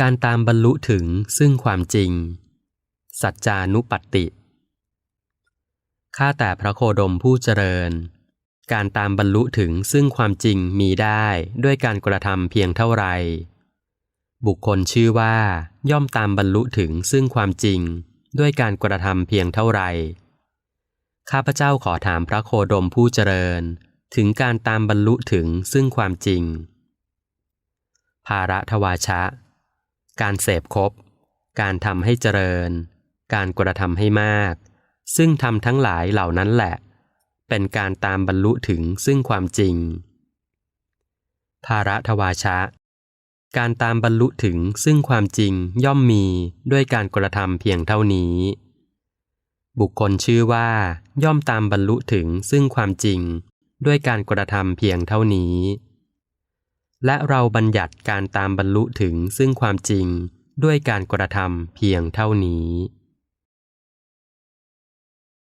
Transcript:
การตามบรรลุถึงซึ่งความจริง สัจจานุปัตติ ข้าแต่พระโคดมผู้เจริญ การตามบรรลุถึงซึ่งความจริงมีได้ด้วยการกระทำเพียงเท่าไร บุคคลชื่อว่า ย่อมตามบรรลุถึงซึ่งความจริง ด้วยการกระทำเพียงเท่าไรข้าพเจ้าขอถามพระโคดมผู้เจริญ ถึงการตามบรรลุถึงซึ่งความจริง ภาระทวาชะ การเสพคบ การทำให้เจริญ การกระทำให้มาก ซึ่งทำทั้งหลายเหล่านั้นแหละ เป็นการตามบรรลุถึงซึ่งความจริง ภาระทวาชะ การตามบรรลุถึงซึ่งความจริงย่อมมีด้วยการกระทำเพียงเท่านี้ บุคคลชื่อว่า ย่อมตามบรรลุถึงซึ่งความจริง ด้วยการกระทำเพียงเท่านี้ และเราบัญญัติการตามบรรลุถึงซึ่งความจริงด้วยการกระทำเพียงเท่านี้